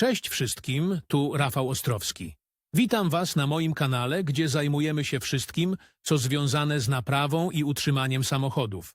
Cześć wszystkim, tu Rafał Ostrowski. Witam Was na moim kanale, gdzie zajmujemy się wszystkim, co związane z naprawą i utrzymaniem samochodów.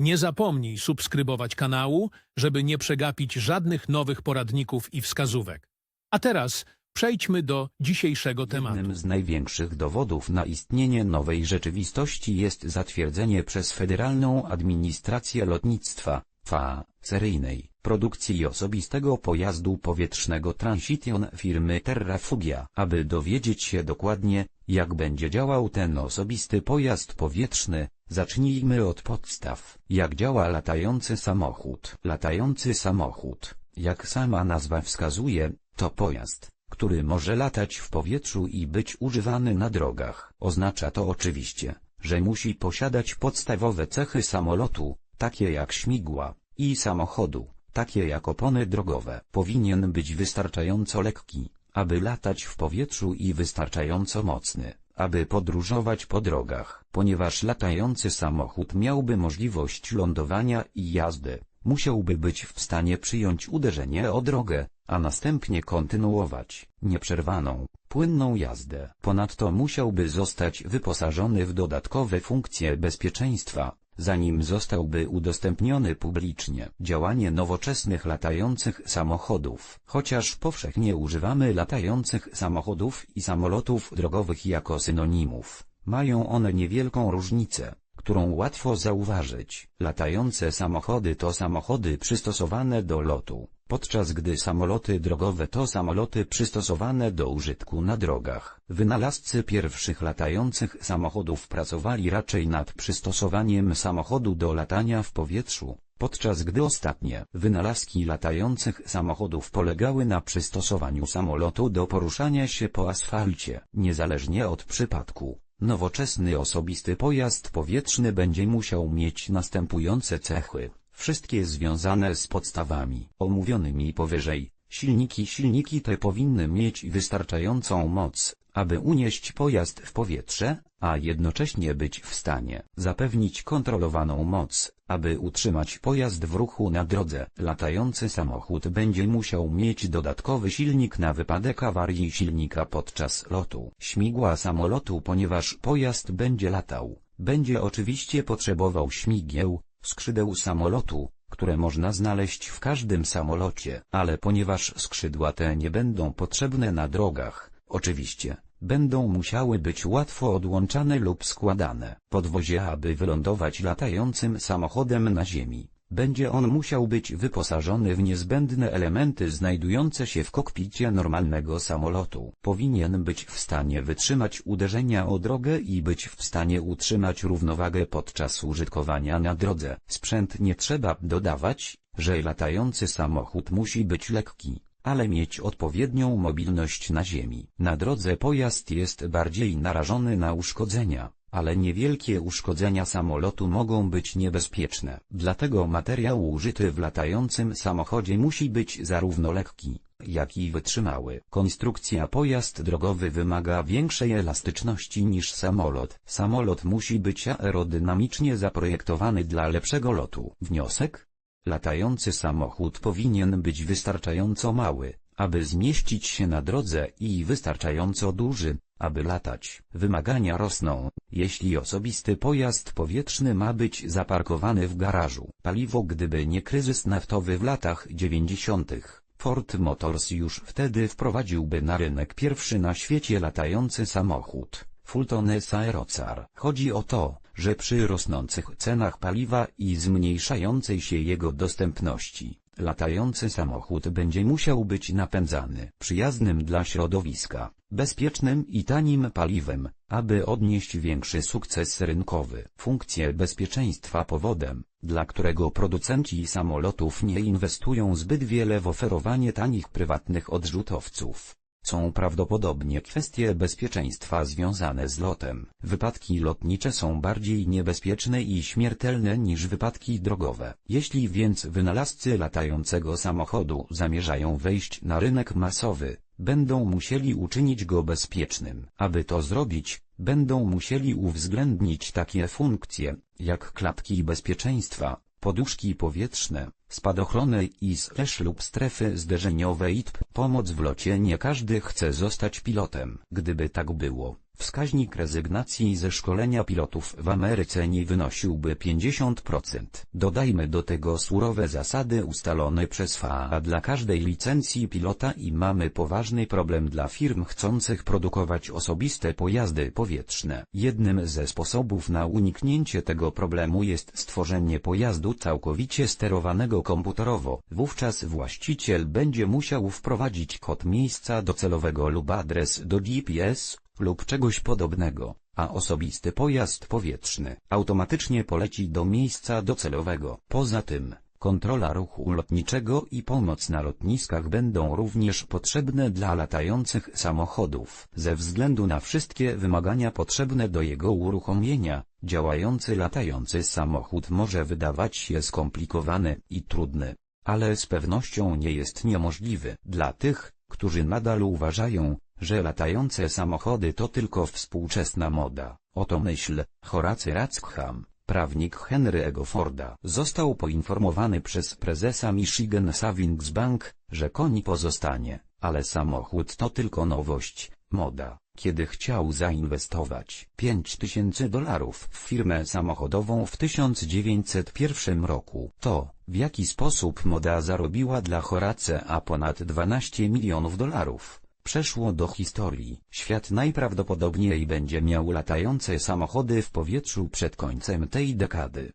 Nie zapomnij subskrybować kanału, żeby nie przegapić żadnych nowych poradników i wskazówek. A teraz przejdźmy do dzisiejszego tematu. Jednym z największych dowodów na istnienie nowej rzeczywistości jest zatwierdzenie przez Federalną Administrację Lotnictwa, FAA, seryjnej produkcji osobistego pojazdu powietrznego Transition firmy Terrafugia. Aby dowiedzieć się dokładnie, jak będzie działał ten osobisty pojazd powietrzny, zacznijmy od podstaw. Jak działa latający samochód? Latający samochód, jak sama nazwa wskazuje, to pojazd, który może latać w powietrzu i być używany na drogach. Oznacza to oczywiście, że musi posiadać podstawowe cechy samolotu, takie jak śmigła, i samochodu, takie jak opony drogowe. Powinien być wystarczająco lekki, aby latać w powietrzu i wystarczająco mocny, aby podróżować po drogach. Ponieważ latający samochód miałby możliwość lądowania i jazdy, musiałby być w stanie przyjąć uderzenie o drogę, a następnie kontynuować nieprzerwaną, płynną jazdę. Ponadto musiałby zostać wyposażony w dodatkowe funkcje bezpieczeństwa, zanim zostałby udostępniony publicznie. Działanie nowoczesnych latających samochodów. Chociaż powszechnie używamy latających samochodów i samolotów drogowych jako synonimów, mają one niewielką różnicę którą łatwo zauważyć. Latające samochody to samochody przystosowane do lotu, podczas gdy samoloty drogowe to samoloty przystosowane do użytku na drogach. Wynalazcy pierwszych latających samochodów pracowali raczej nad przystosowaniem samochodu do latania w powietrzu, podczas gdy ostatnie wynalazki latających samochodów polegały na przystosowaniu samolotu do poruszania się po asfalcie. Niezależnie od przypadku, Nowoczesny osobisty pojazd powietrzny będzie musiał mieć następujące cechy, wszystkie związane z podstawami omówionymi powyżej. Silniki Silniki te powinny mieć wystarczającą moc, aby unieść pojazd w powietrze, a jednocześnie być w stanie zapewnić kontrolowaną moc, aby utrzymać pojazd w ruchu na drodze. Latający samochód będzie musiał mieć dodatkowy silnik na wypadek awarii silnika podczas lotu. Śmigła samolotu Ponieważ pojazd będzie latał, będzie oczywiście potrzebował śmigieł, skrzydeł samolotu, które można znaleźć w każdym samolocie, ale ponieważ skrzydła te nie będą potrzebne na drogach, oczywiście, będą musiały być łatwo odłączane lub składane. Podwozie aby wylądować latającym samochodem na ziemi, będzie on musiał być wyposażony w niezbędne elementy znajdujące się w kokpicie normalnego samolotu. Powinien być w stanie wytrzymać uderzenia o drogę i być w stanie utrzymać równowagę podczas użytkowania na drodze. Sprzęt nie trzeba dodawać, że latający samochód musi być lekki ale mieć odpowiednią mobilność na ziemi. Na drodze pojazd jest bardziej narażony na uszkodzenia, ale niewielkie uszkodzenia samolotu mogą być niebezpieczne. Dlatego materiał użyty w latającym samochodzie musi być zarówno lekki, jak i wytrzymały. Konstrukcja pojazd drogowy wymaga większej elastyczności niż samolot. Samolot musi być aerodynamicznie zaprojektowany dla lepszego lotu. Wniosek? Latający samochód powinien być wystarczająco mały, aby zmieścić się na drodze i wystarczająco duży, aby latać. Wymagania rosną, jeśli osobisty pojazd powietrzny ma być zaparkowany w garażu. Paliwo Gdyby nie kryzys naftowy w latach 90. Ford Motors już wtedy wprowadziłby na rynek pierwszy na świecie latający samochód, Fulton S Aerocar. Chodzi o to, że przy rosnących cenach paliwa i zmniejszającej się jego dostępności, latający samochód będzie musiał być napędzany przyjaznym dla środowiska, bezpiecznym i tanim paliwem, aby odnieść większy sukces rynkowy. Funkcje bezpieczeństwa powodem, dla którego producenci samolotów nie inwestują zbyt wiele w oferowanie tanich prywatnych odrzutowców są prawdopodobnie kwestie bezpieczeństwa związane z lotem. Wypadki lotnicze są bardziej niebezpieczne i śmiertelne niż wypadki drogowe. Jeśli więc wynalazcy latającego samochodu zamierzają wejść na rynek masowy, będą musieli uczynić go bezpiecznym. Aby to zrobić, będą musieli uwzględnić takie funkcje, jak klatki bezpieczeństwa, poduszki powietrzne, spadochrony i slash lub strefy zderzeniowe ITP. Pomoc w locie nie każdy chce zostać pilotem. Gdyby tak było, wskaźnik rezygnacji ze szkolenia pilotów w Ameryce nie wynosiłby 50%. Dodajmy do tego surowe zasady ustalone przez FAA dla każdej licencji pilota i mamy poważny problem dla firm chcących produkować osobiste pojazdy powietrzne. Jednym ze sposobów na uniknięcie tego problemu jest stworzenie pojazdu całkowicie sterowanego komputerowo. Wówczas właściciel będzie musiał wprowadzić kod miejsca docelowego lub adres do GPS, lub czegoś podobnego, a osobisty pojazd powietrzny automatycznie poleci do miejsca docelowego. Poza tym, kontrola ruchu lotniczego i pomoc na lotniskach będą również potrzebne dla latających samochodów. Ze względu na wszystkie wymagania potrzebne do jego uruchomienia, działający latający samochód może wydawać się skomplikowany i trudny, ale z pewnością nie jest niemożliwy. Dla tych, którzy nadal uważają, że latające samochody to tylko współczesna moda. Oto myśl, Horacy Rackham, prawnik Henry'ego Forda, został poinformowany przez prezesa Michigan Savings Bank, że koni pozostanie, ale samochód to tylko nowość, moda. Kiedy chciał zainwestować 5000 dolarów w firmę samochodową w 1901 roku, to, w jaki sposób moda zarobiła dla Horace a ponad 12 milionów dolarów, przeszło do historii. Świat najprawdopodobniej będzie miał latające samochody w powietrzu przed końcem tej dekady.